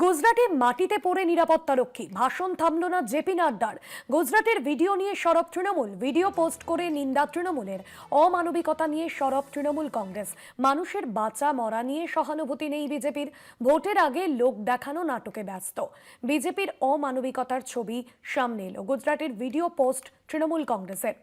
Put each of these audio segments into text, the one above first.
গুজরাটে মাটিতে পড়ে নিরাপত্তারক্ষী ভাষণ থামল না জেপি নাড্ডার। গুজরাটের ভিডিও নিয়ে সরব তৃণমূল। ভিডিও পোস্ট করে নিন্দা তৃণমূলের। অমানবিকতা নিয়ে সরব তৃণমূল কংগ্রেস। মানুষের বাঁচা, মরা নিয়ে সহানুভূতি নেই বিজেপির। ভোটের আগে লোক দেখানো নাটকে ব্যস্ত। বিজেপির অমানবিকতার ছবি সামনে এলো। গুজরাটের ভিডিও পোস্ট তৃণমূল কংগ্রেসের।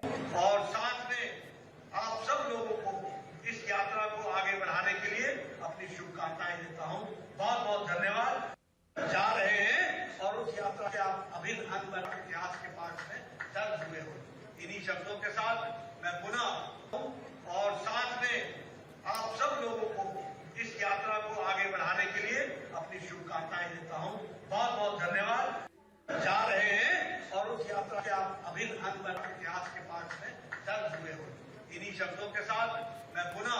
इन्हीं शब्दों के साथ मैं पुनः और साथ में आप सब लोगों को इस यात्रा को आगे बढ़ाने के लिए अपनी शुभकामनाएँ देता हूँ। बहुत बहुत धन्यवाद। जा रहे हैं और उस यात्रा के आप अभिन्न अंग इतिहास के पास में दर्ज हुए हो। इन्हीं शब्दों के साथ मैं पुनः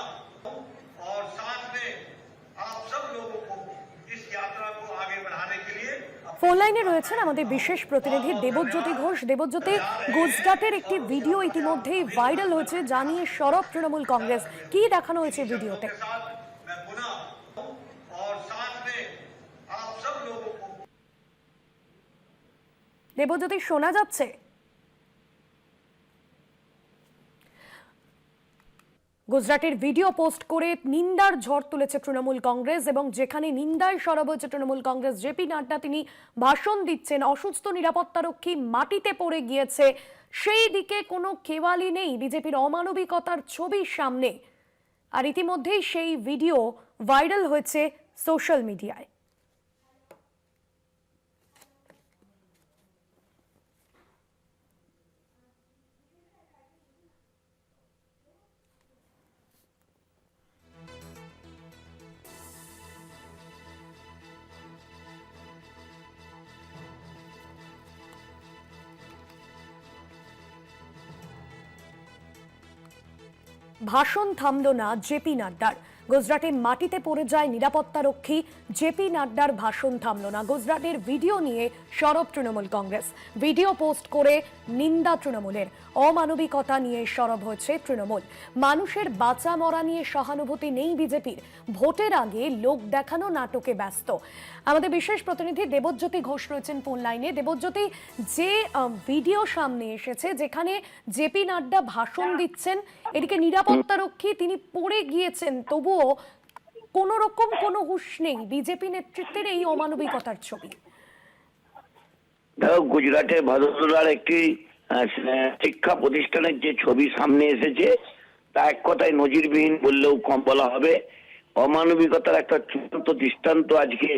ফোন লাইনে রয়েছেন আমাদের বিশেষ প্রতিনিধি দেবজ্যোতি ঘোষ। দেবজ্যোতি, গুজরাটের একটি ভিডিও ইতিমধ্যেই ভাইরাল হয়েছে জানিয়ে সরব তৃণমূল কংগ্রেস। কি দেখানো হয়েছে ভিডিওতে? দেবজ্যোতি, শোনা যাচ্ছে? গুজরাটের ভিডিও পোস্ট করে নিন্দার ঝড় তুলেছে তৃণমূল কংগ্রেস এবং যেখানে নিন্দায় সরব হয়েছে তৃণমূল কংগ্রেস, জেপি নাড্ডা তিনি ভাষণ দিচ্ছেন, অসুস্থ নিরাপত্তারক্ষী মাটিতে পড়ে গিয়েছে। সেই দিকে কোনো কেওয়ালি নেই, বিজেপির অমানবিকতার ছবি সামনে। আর ইতিমধ্যেই সেই ভিডিও ভাইরাল হয়েছে সোশ্যাল মিডিয়ায়। ভাষণ থামল না জেপি নাড্ডার। গুজরাটের মাটিতে পড়ে যায় নিরাপত্তারক্ষী জেপি নাড্ডার ভাষণ থামল না। গুজরাটের ভিডিও নিয়ে সরব তৃণমূল কংগ্রেস। ভিডিও পোস্ট করে নিন্দা তৃণমূলের। অমানবিকতা নিয়ে সরব হয়েছে তৃণমূল। মানুষের বাঁচা মরা নিয়ে সহানুভূতি নেই বিজেপির। ভোটের আগে লোক দেখানো নাটকে ব্যস্ত। আমাদের বিশেষ প্রতিনিধি দেবজ্যোতি ঘোষ রয়েছেন ফোন লাইনে। দেবজ্যোতি যে ভিডিও সামনে এসেছে যেখানে জেপি নাড্ডা ভাষণ দিচ্ছেন এদিকে নিরাপত্তারক্ষী তিনি পড়ে গিয়েছেন তবুও কোনো রকম কোনো হুঁশ নেই বিজেপি নেতৃত্বের এই অমানবিকতার ছবি। দেখো গুজরাটের ভাদোদরার একটি শিক্ষা প্রতিষ্ঠানের যে ছবি সামনে এসেছে, তা এক কথায় নজিরবিহীন বললেও কম বলা হবে। অমানবিকতার একটা চূড়ান্ত দৃষ্টান্ত আজকে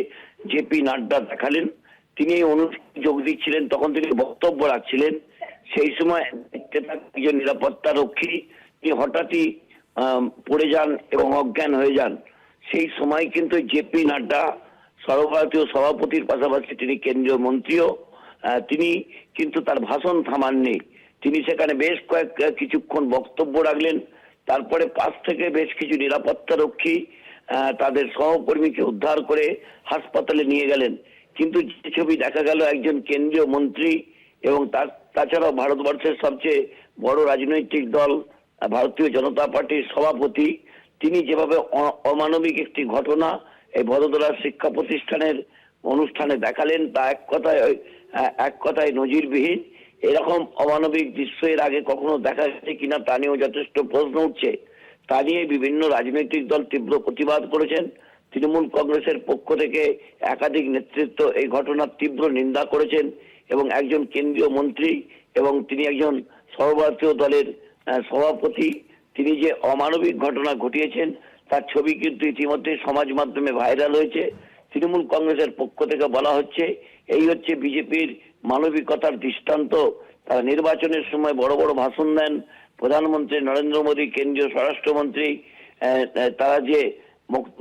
জেপি নাড্ডা দেখালেন। তিনি এই অনুষ্ঠানে যোগ দিচ্ছিলেন, তখন তিনি বক্তব্য রাখছিলেন। সেই সময় নিরাপত্তা রক্ষী, তিনি হঠাৎই পড়ে যান এবং অজ্ঞান হয়ে যান। সেই সময় কিন্তু জেপি নাড্ডা সর্বভারতীয় সভাপতির পাশাপাশি তিনি কেন্দ্রীয় মন্ত্রীও তিনি কিন্তু তার ভাষণ থামাননি। তিনি সেখানে বেশ কয়েক কিছুক্ষণ বক্তব্য রাখলেন। তারপরে পাশ থেকে বেশ কিছু নিরাপত্তা রক্ষী তাদের সহকর্মীকে উদ্ধার করে হাসপাতালে নিয়ে গেলেন। কিন্তু যে ছবি দেখা গেল একজন কেন্দ্রীয় মন্ত্রী এবং তাছাড়াও ভারতবর্ষের সবচেয়ে বড় রাজনৈতিক দল ভারতীয় জনতা পার্টির সভাপতি, তিনি যেভাবে অমানবিক একটি ঘটনা এই বদোদরা শিক্ষা প্রতিষ্ঠানের অনুষ্ঠানে দেখালেন, তা এক কথায় এক কথায় নজিরবিহীন। এরকম অমানবিক দৃশ্য এর আগে কখনো দেখা গেছে কিনা তা নিয়েও যথেষ্ট প্রশ্ন উঠছে। তা নিয়ে বিভিন্ন রাজনৈতিক দল তীব্র প্রতিবাদ করেছেন। তৃণমূল কংগ্রেসের পক্ষ থেকে একাধিক নেতৃত্ব এই ঘটনার তীব্র নিন্দা করেছেন এবং একজন কেন্দ্রীয় মন্ত্রী এবং তিনি একজন সর্বভারতীয় দলের সভাপতি, তিনি যে অমানবিক ঘটনা ঘটিয়েছেন, তার ছবি কিন্তু ইতিমধ্যে সমাজ মাধ্যমে ভাইরাল হয়েছে। তৃণমূল কংগ্রেসের পক্ষ থেকে বলা হচ্ছে, এই হচ্ছে বিজেপির মানবিকতার দৃষ্টান্ত। তারা নির্বাচনের সময় বড় বড় ভাষণ দেন। প্রধানমন্ত্রী নরেন্দ্র মোদী, কেন্দ্রীয় স্বরাষ্ট্রমন্ত্রী তারা যে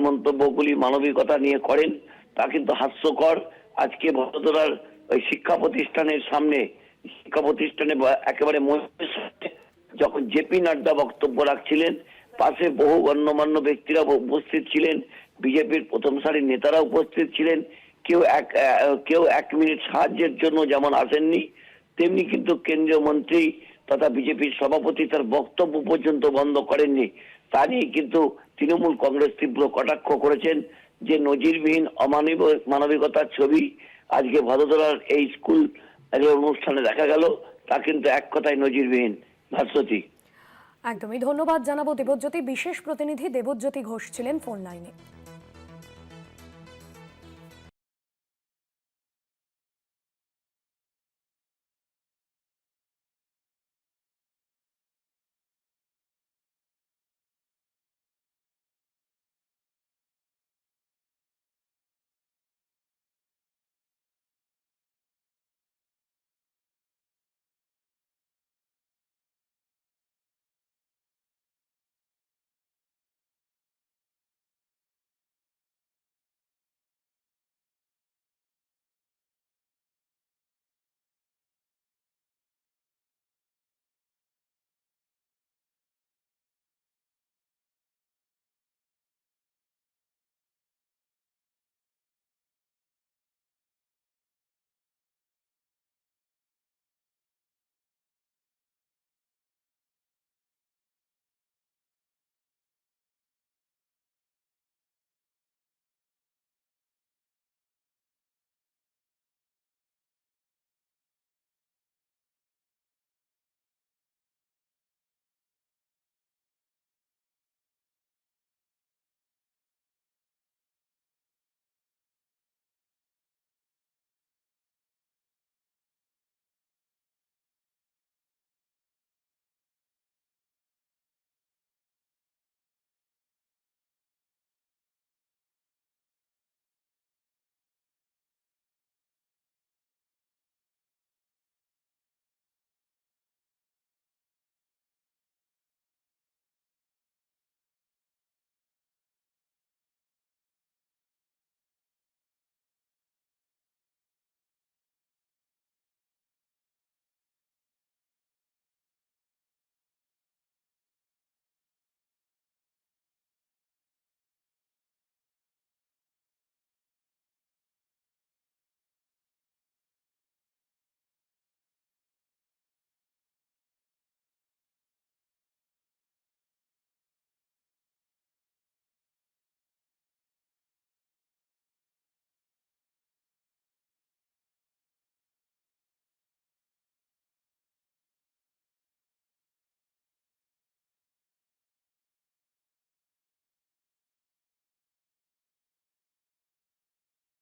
মন্তব্যগুলি মানবিকতা নিয়ে করেন, তা কিন্তু হাস্যকর। আজকে বড়োদরার ওই শিক্ষা প্রতিষ্ঠানের সামনে, শিক্ষা প্রতিষ্ঠানে একেবারে সামনে যখন জেপি নাড্ডা বক্তব্য রাখছিলেন, পাশে বহু গণ্যমান্য ব্যক্তিরা উপস্থিত ছিলেন, বিজেপির প্রথম সারির নেতারা উপস্থিত ছিলেন, কেউ এক কেউ এক মিনিট সাহায্যের জন্য যেমন আসেননি, তেমনি কিন্তু কেন্দ্রীয় মন্ত্রী তথা বিজেপির সভাপতি তার বক্তব্য পর্যন্ত বন্ধ করেননি। তা নিয়ে কিন্তু তৃণমূল কংগ্রেস তীব্র কটাক্ষ করেছেন যে নজিরবিহীন অমানব মানবিকতার ছবি আজকে ভদোদরার এই স্কুল অনুষ্ঠানে দেখা গেল, তা কিন্তু এক কথায় নজিরবিহীন। ভাস্বতী একদমই ধন্যবাদ জানাব দেবজ্যোতি। বিশেষ প্রতিনিধি দেবজ্যোতি ঘোষ ছিলেন ফোন লাইনে।